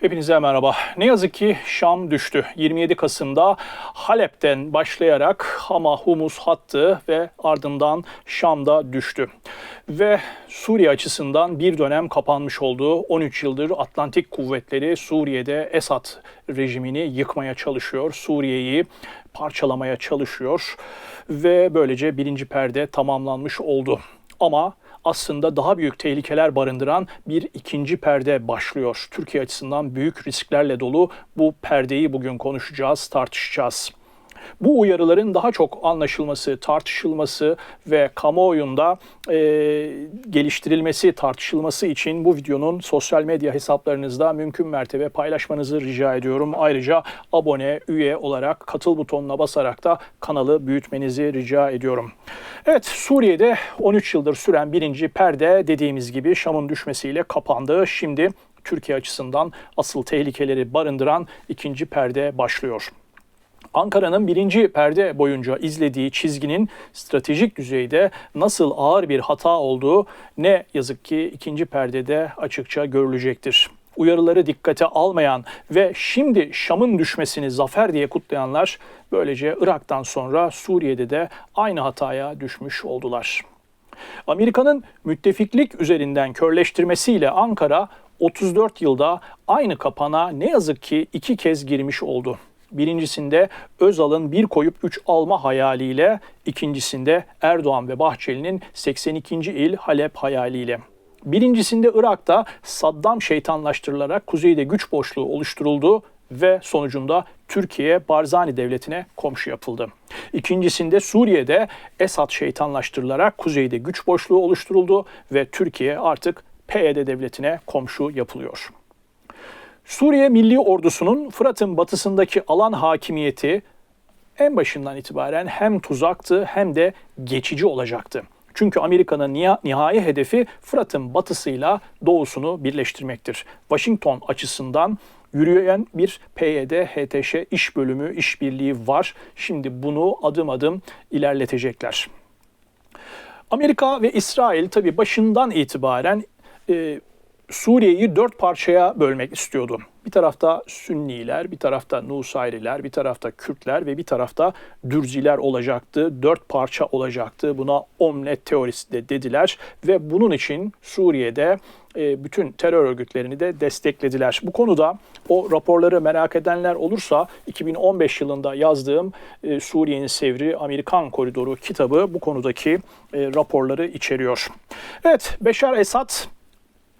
Hepinize merhaba. Ne yazık ki Şam düştü. 27 Kasım'da Halep'ten başlayarak Hama, Humus hattı ve ardından Şam'da düştü. Ve Suriye açısından bir dönem kapanmış oldu. 13 yıldır Atlantik kuvvetleri Suriye'de Esad rejimini yıkmaya çalışıyor. Suriye'yi parçalamaya çalışıyor ve böylece birinci perde tamamlanmış oldu. Ama aslında daha büyük tehlikeler barındıran bir ikinci perde başlıyor. Türkiye açısından büyük risklerle dolu bu perdeyi bugün konuşacağız, tartışacağız. Bu uyarıların daha çok anlaşılması, tartışılması ve kamuoyunda e, geliştirilmesi, tartışılması için bu videonun sosyal medya hesaplarınızda mümkün mertebe paylaşmanızı rica ediyorum. Ayrıca abone, üye olarak katıl butonuna basarak da kanalı büyütmenizi rica ediyorum. Evet, Suriye'de 13 yıldır süren birinci perde dediğimiz gibi Şam'ın düşmesiyle kapandı. Şimdi Türkiye açısından asıl tehlikeleri barındıran ikinci perde başlıyor. Ankara'nın birinci perde boyunca izlediği çizginin stratejik düzeyde nasıl ağır bir hata olduğu ne yazık ki ikinci perdede açıkça görülecektir. Uyarıları dikkate almayan ve şimdi Şam'ın düşmesini zafer diye kutlayanlar böylece Irak'tan sonra Suriye'de de aynı hataya düşmüş oldular. Amerika'nın müttefiklik üzerinden körleştirmesiyle Ankara 34 yılda aynı kapana ne yazık ki iki kez girmiş oldu. Birincisinde Özal'ın bir koyup üç alma hayaliyle, ikincisinde Erdoğan ve Bahçeli'nin 82. il Halep hayaliyle. Birincisinde Irak'ta Saddam şeytanlaştırılarak kuzeyde güç boşluğu oluşturuldu ve sonucunda Türkiye Barzani devletine komşu yapıldı. İkincisinde Suriye'de Esad şeytanlaştırılarak kuzeyde güç boşluğu oluşturuldu ve Türkiye artık PYD devletine komşu yapılıyor. Suriye Milli Ordusu'nun Fırat'ın batısındaki alan hakimiyeti en başından itibaren hem tuzaktı hem de geçici olacaktı. Çünkü Amerika'nın nihai hedefi Fırat'ın batısıyla doğusunu birleştirmektir. Washington açısından yürüyen bir PYD-HTŞ iş bölümü, işbirliği var. Şimdi bunu adım adım ilerletecekler. Amerika ve İsrail tabii başından itibaren e, Suriye'yi dört parçaya bölmek istiyordu. Bir tarafta Sünniler, bir tarafta Nusayriler, bir tarafta Kürtler ve bir tarafta Dürziler olacaktı. Dört parça olacaktı. Buna omlet teorisi de dediler ve bunun için Suriye'de e, bütün terör örgütlerini de desteklediler. Bu konuda o raporları merak edenler olursa 2015 yılında yazdığım e, Suriye'nin Sevri Amerikan Koridoru kitabı bu konudaki e, raporları içeriyor. Evet, Beşar Esad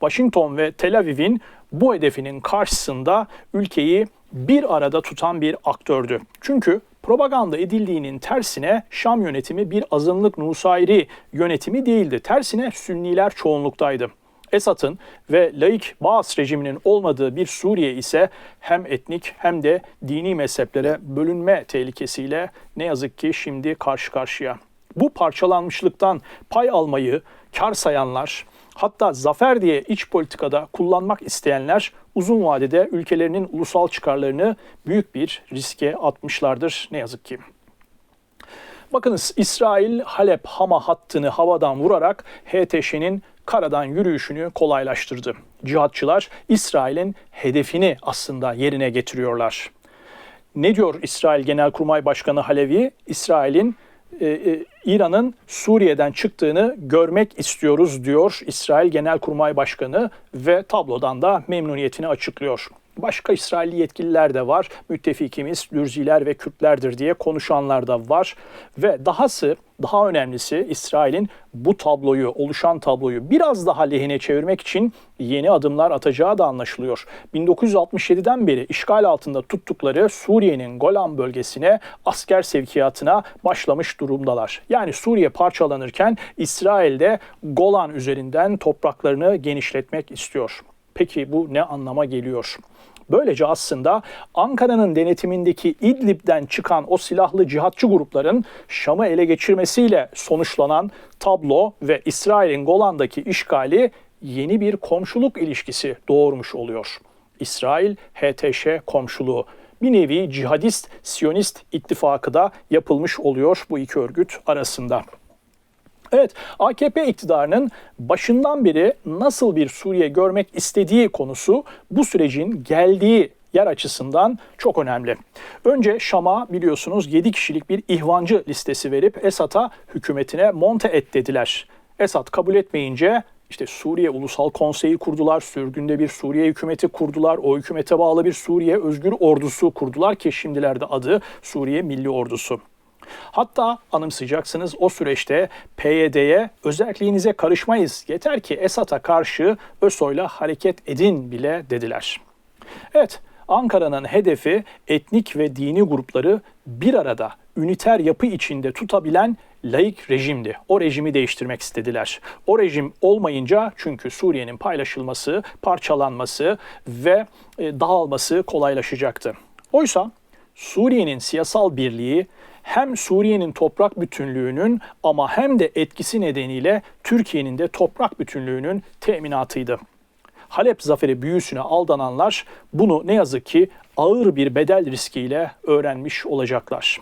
Washington ve Tel Aviv'in bu hedefinin karşısında ülkeyi bir arada tutan bir aktördü. Çünkü propaganda edildiğinin tersine Şam yönetimi bir azınlık Nusayri yönetimi değildi. Tersine Sünniler çoğunluktaydı. Esad'ın ve laik Baas rejiminin olmadığı bir Suriye ise hem etnik hem de dini mezheplere bölünme tehlikesiyle ne yazık ki şimdi karşı karşıya. Bu parçalanmışlıktan pay almayı kar sayanlar, Hatta zafer diye iç politikada kullanmak isteyenler uzun vadede ülkelerinin ulusal çıkarlarını büyük bir riske atmışlardır ne yazık ki. Bakınız İsrail Halep Hama hattını havadan vurarak HTŞ'nin karadan yürüyüşünü kolaylaştırdı. Cihatçılar İsrail'in hedefini aslında yerine getiriyorlar. Ne diyor İsrail Genelkurmay Başkanı Halevi? İsrail'in e, e, İran'ın Suriye'den çıktığını görmek istiyoruz diyor İsrail Genelkurmay Başkanı ve tablodan da memnuniyetini açıklıyor. Başka İsrailli yetkililer de var. Müttefikimiz Dürziler ve Kürtlerdir diye konuşanlar da var. Ve dahası daha önemlisi İsrail'in bu tabloyu, oluşan tabloyu biraz daha lehine çevirmek için yeni adımlar atacağı da anlaşılıyor. 1967'den beri işgal altında tuttukları Suriye'nin Golan bölgesine asker sevkiyatına başlamış durumdalar. Yani Suriye parçalanırken İsrail de Golan üzerinden topraklarını genişletmek istiyor. Peki bu ne anlama geliyor? Böylece aslında Ankara'nın denetimindeki İdlib'den çıkan o silahlı cihatçı grupların Şam'ı ele geçirmesiyle sonuçlanan tablo ve İsrail'in Golan'daki işgali yeni bir komşuluk ilişkisi doğurmuş oluyor. İsrail HTŞ komşuluğu bir nevi cihadist, siyonist ittifakı da yapılmış oluyor bu iki örgüt arasında. Evet, AKP iktidarının başından beri nasıl bir Suriye görmek istediği konusu bu sürecin geldiği yer açısından çok önemli. Önce Şam'a biliyorsunuz 7 kişilik bir ihvancı listesi verip Esad'a hükümetine monte et dediler. Esad kabul etmeyince işte Suriye Ulusal Konseyi kurdular, sürgünde bir Suriye hükümeti kurdular, o hükümete bağlı bir Suriye Özgür Ordusu kurdular ki şimdilerde adı Suriye Milli Ordusu. Hatta anımsayacaksınız o süreçte PYD'ye özelliğinize karışmayız yeter ki Esad'a karşı ÖSO'yla hareket edin bile dediler. Evet Ankara'nın hedefi etnik ve dini grupları bir arada üniter yapı içinde tutabilen laik rejimdi. O rejimi değiştirmek istediler. O rejim olmayınca çünkü Suriye'nin paylaşılması, parçalanması ve e, dağılması kolaylaşacaktı. Oysa Suriye'nin siyasal birliği hem Suriye'nin toprak bütünlüğünün ama hem de etkisi nedeniyle Türkiye'nin de toprak bütünlüğünün teminatıydı. Halep zaferi büyüsüne aldananlar bunu ne yazık ki ağır bir bedel riskiyle öğrenmiş olacaklar.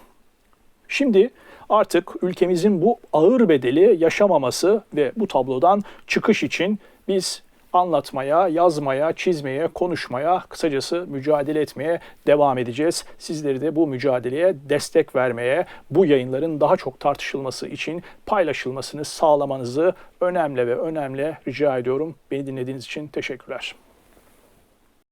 Şimdi artık ülkemizin bu ağır bedeli yaşamaması ve bu tablodan çıkış için biz anlatmaya, yazmaya, çizmeye, konuşmaya, kısacası mücadele etmeye devam edeceğiz. Sizleri de bu mücadeleye destek vermeye, bu yayınların daha çok tartışılması için paylaşılmasını sağlamanızı önemli ve önemli rica ediyorum. Beni dinlediğiniz için teşekkürler.